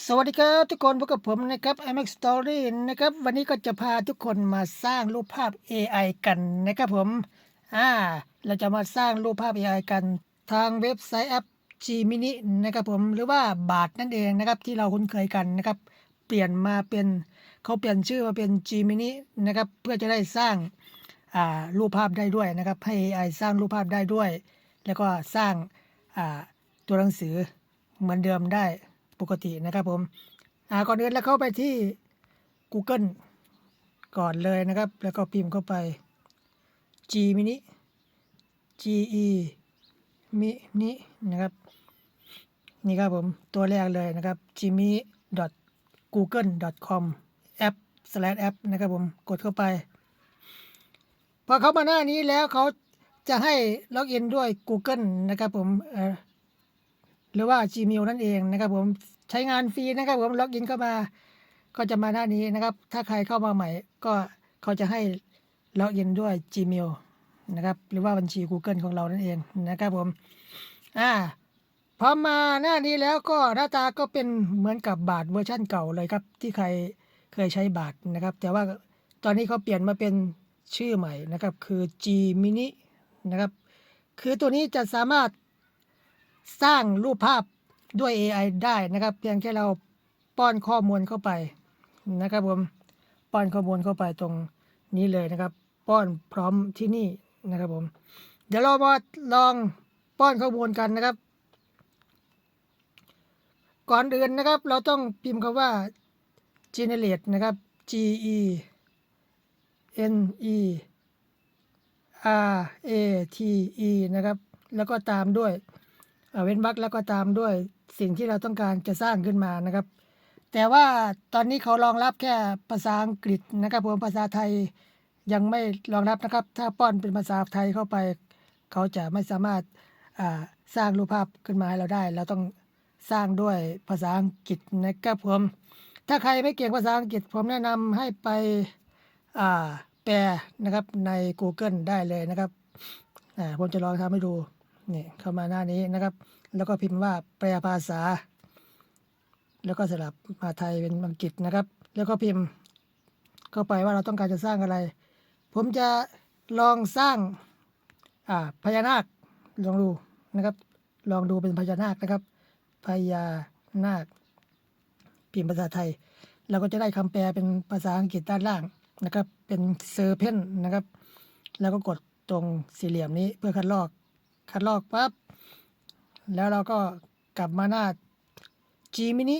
สวัสดีครับทุกคนพบกับผมนะครับ MX Story นะครับ วันนี้ก็จะพาทุกคนมาสร้างรูปภาพ AI กันนะครับผมอ่าเราจะมาสร้างรูปภาพ AI กันทางเว็บไซต์แอป Gmini นะครับผมหรือว่าบาทนั่นเองนะครับที่เราคุ้นเคยกันนะครับ เปลี่ยนมาเป็นเขาเปลี่ยนชื่อมาเป็น Gmini นะครับเพื่อจะได้สร้างอ่ารูปภาพได้ด้วยนะครับให้ AI สร้างรูปภาพได้ด้วย แล้วก็สร้างอ่าตัวหนังสือเหมือนเดิมได้ ปกตินะครับผมอ่าก่อนอื่นแล้วเข้าไปที่ Google ก่อนเลยนะครับ แล้วก็พิมพ์เข้าไป G mini G E มินินะครับนี่ครับผมตัวแรกเลยนะครับ gmini google com app slash app นะครับผมกดเข้าไป พอเข้ามาหน้านี้แล้วเขาจะให้ล็อกอินด้วย Google นะครับผมเอ่อ หรือว่า Gmail นั่นเองนะครับผมใช้งานฟรีนะครับผมล็อกอินเข้ามา ก็จะมาหน้านี้นะครับ ถ้าใครเข้ามาใหม่ ก็เขาจะให้ล็อกอินด้วย Gmail นะครับ หรือว่าบัญชี Google ของเรานั่นเองนะครับผมอ่าพอมาหน้านี้แล้วก็หน้าตาก็เป็นเหมือนกับบาทเวอร์ชั่นเก่าเลยครับ ที่ใครเคยใช้บาทนะครับ แต่ว่าตอนนี้เขาเปลี่ยนมาเป็นชื่อใหม่นะครับ คือ G mini นะครับ คือตัวนี้จะสามารถ สร้างรูปภาพด้วย AI ได้นะครับ เพียงแค่เราป้อนข้อมูลเข้าไปนะครับผมป้อนข้อมูลเข้าไปตรงนี้เลยนะครับ ป้อนพร้อมที่นี่นะครับผม เดี๋ยวเรามาลองป้อนข้อมูลกันนะครับ ก่อนอื่นนะครับ เราต้องพิมพ์คำว่า generate นะครับ G E N E R A T E นะครับ แล้วก็ตามด้วย เว้นวรรคแล้วก็ตามด้วยสิ่งที่เราต้องการจะสร้างขึ้นมานะครับ แต่ว่าตอนนี้เขารองรับแค่ภาษาอังกฤษนะครับผมภาษาไทยยังไม่รองรับนะครับ ถ้าป้อนเป็นภาษาไทยเข้าไป เขาจะไม่สามารถสร้างรูปภาพขึ้นมาให้เราได้ เราต้องสร้างด้วยภาษาอังกฤษนะครับผมถ้าใครไม่เก่งภาษาอังกฤษ ผมแนะนำให้ไปแปลนะครับใน Google ได้เลยนะครับผมจะลองทำให้ดู นี่เข้ามาหน้านี้นะครับ แล้วก็พิมพ์ว่าแปลภาษา แล้วก็สลับมาไทยเป็นอังกฤษนะครับ แล้วก็พิมพ์เข้าไปว่าเราต้องการจะสร้างอะไร ผมจะลองสร้างอ่าพญานาคลองดูนะครับ ลองดูเป็นพญานาคนะครับพญานาคพิมพ์ภาษาไทยเราก็จะได้คำแปลเป็นภาษาอังกฤษด้านล่างนะครับ เป็นเซอร์เพนนะครับ แล้วก็กดตรงสี่เหลี่ยมนี้เพื่อคัดลอก คัดลอกปั๊บ แล้วเราก็กลับมาหน้า G mini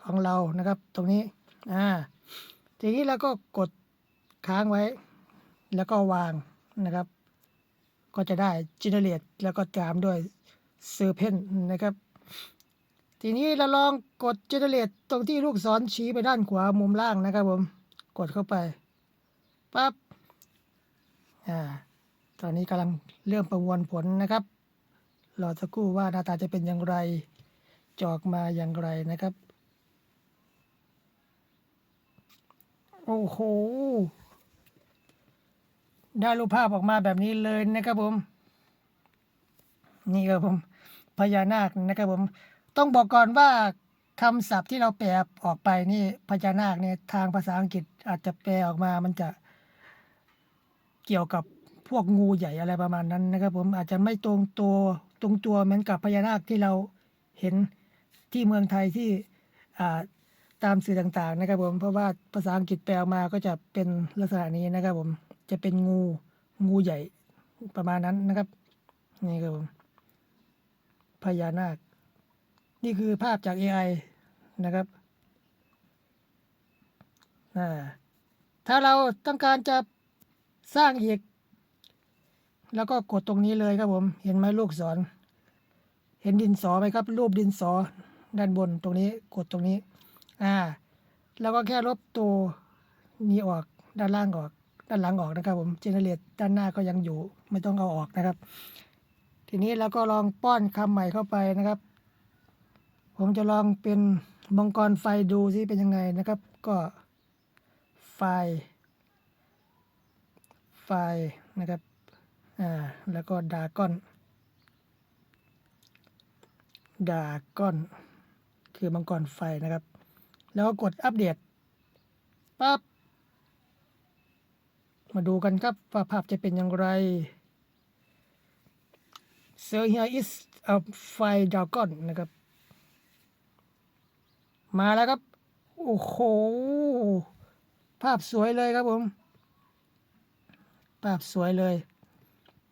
ของเรานะครับ ตรงนี้ อ่า ทีนี้เราก็กดค้างไว้ แล้วก็วางนะครับ ก็จะได้ generate แล้วก็ตามด้วย s e r p e n นะครับ ทีนี้เราลองกด generate ตรงที่ลูกศรชี้ไปด้านขวามุมล่างนะครับผม กดเข้าไป ปั๊บ อ่า ตอนนี้กำลังเริ่มประมวลผลนะครับรอสักครู่ว่าหน้าตาจะเป็นอย่างไรจออกมาอย่างไรนะครับ โอ้โห ได้รูปภาพออกมาแบบนี้เลยนะครับผม นี่ครับผมพญานาคนะครับผม ต้องบอกก่อนว่าคำศัพท์ที่เราแปลออกไปนี่พญานาคเนี่ยทางภาษาอังกฤษอาจจะแปลออกมามันจะเกี่ยวกับ พวกงูใหญ่อะไรประมาณนั้นนะครับ ผมอาจจะไม่ตรงตัวตรงตัวเหมือนกับพญานาคที่เราเห็นที่เมืองไทยที่ตามสื่อต่างๆนะครับผมเพราะว่าภาษาอังกฤษแปลมาก็จะเป็นลักษณะนี้นะครับ ผมจะเป็นงูงูใหญ่ประมาณนั้นนะครับ นี่ครับผมพญานาค นี่คือภาพจาก AI นะครับถ้าเราต้องการจะสร้างอีก แล้วก็กดตรงนี้เลยครับผม เห็นไหมลูกศร เห็นดินสอไหมครับ รูปดินสอด้านบนตรงนี้กดตรงนี้ อ่า แล้วก็แค่ลบตัวนี้ออกด้านล่างออก ด้านหลังออกนะครับผมเจเนเรตด้านหน้าก็ยังอยู่ไม่ต้องเอาออกนะครับ ทีนี้เราก็ลองป้อนคำใหม่เข้าไปนะครับ ผมจะลองเป็นมังกรไฟดูซิเป็นยังไงนะครับ ก็ไฟไฟนะครับ อ่าแล้วก็ดากอนดากอน คือมังกรไฟนะครับ แล้วก็กดอัปเดตปั๊บมาดูกันครับว่าภาพจะเป็นอย่างไร So here is a fire dragon นะครับ มาแล้วครับ โอ้โห ภาพสวยเลยครับผม ภาพสวยเลย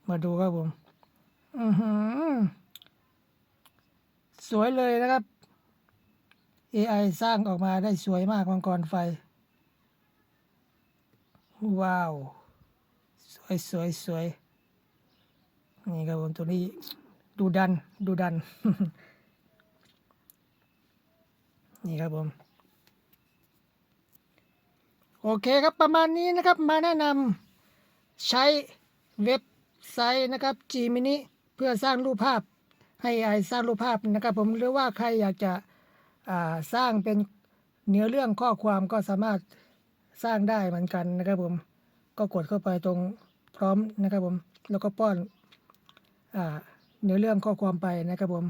มาดูครับผมอือหือสวยเลยนะครับ AI สร้างออกมาได้สวยมากมังกรไฟ ว้าว สวยสวยสวยนี่ครับผมตัวนี้ดูดันดูดัน นี่ครับผม โอเคครับประมาณนี้นะครับมาแนะนำใช้เว็บ ไซต์นะครับ Gmini เพื่อสร้างรูปภาพให้ AI สร้างรูปภาพนะครับ ผมหรือว่าใครอยากจะอ่าสร้างเป็นเนื้อเรื่องข้อความก็สามารถสร้างได้เหมือนกันนะครับผมก็กดเข้าไปตรงพร้อมนะครับผมแล้วก็ป้อนอ่าเนื้อเรื่องข้อความไปนะครับผม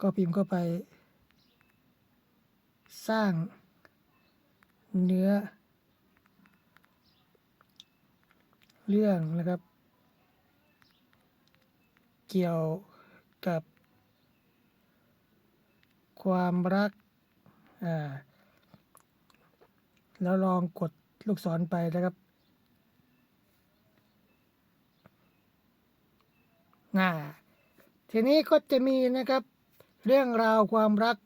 ก็พิมพ์เข้าไป สร้างเนื้อ เรื่องนะครับ เกี่ยวกับ ความรัก อ่า แล้วลองกดลูกศรไปนะครับอ่าทีนี้ก็จะมีนะครับ เรื่องราวความรัก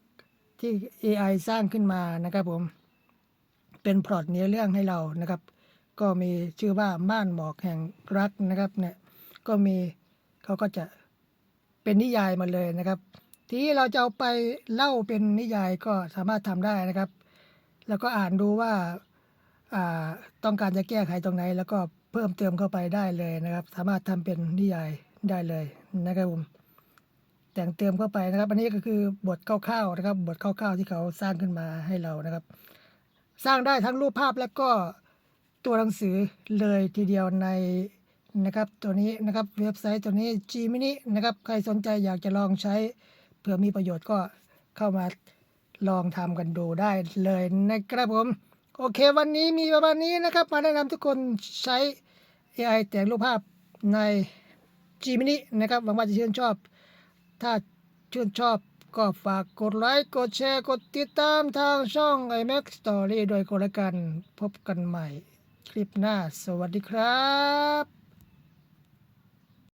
ที่ AI สร้างขึ้นมานะครับผม เป็นพล็อตเนื้อเรื่องให้เรานะครับ ก็มีชื่อว่าม่านหมอกแห่งรักนะครับเนี่ยก็มี เขาก็จะเป็นนิยายมาเลยนะครับ ทีนี้เราจะเอาไปเล่าเป็นนิยายก็สามารถทำได้นะครับ แล้วก็อ่านดูว่าาต้องการจะแก้ไขตรงไหน แล้วก็เพิ่มเติมเข้าไปได้เลยนะครับ สามารถทำเป็นนิยายได้เลยนะครับผมแต่งเติมเข้าไปนะครับ อันนี้ก็คือบทคร่าวๆนะครับ บทคร่าวๆที่เขาสร้างขึ้นมาให้เรานะครับ สร้างได้ทั้งรูปภาพและก็ตัวหนังสือเลยทีเดียวใน นะครับตัวนี้นะครับเว็บไซต์ตัวนี้ Gmini นะครับใครสนใจอยากจะลองใช้เผื่อมีประโยชน์ก็เข้ามาลองทำกันดูได้เลยนะครับผมโอเควันนี้มีประมาณนี้นะครับ มาแนะนำทุกคนใช้ AI แต่งรูปภาพใน Gmini นะครับหวังว่าจะชื่นชอบ ถ้าชื่นชอบก็ฝากกดไลค์กดแชร์กดติดตามทางช่อง iMac Story โดยคนละกัน พบกันใหม่คลิปหน้า สวัสดีครับ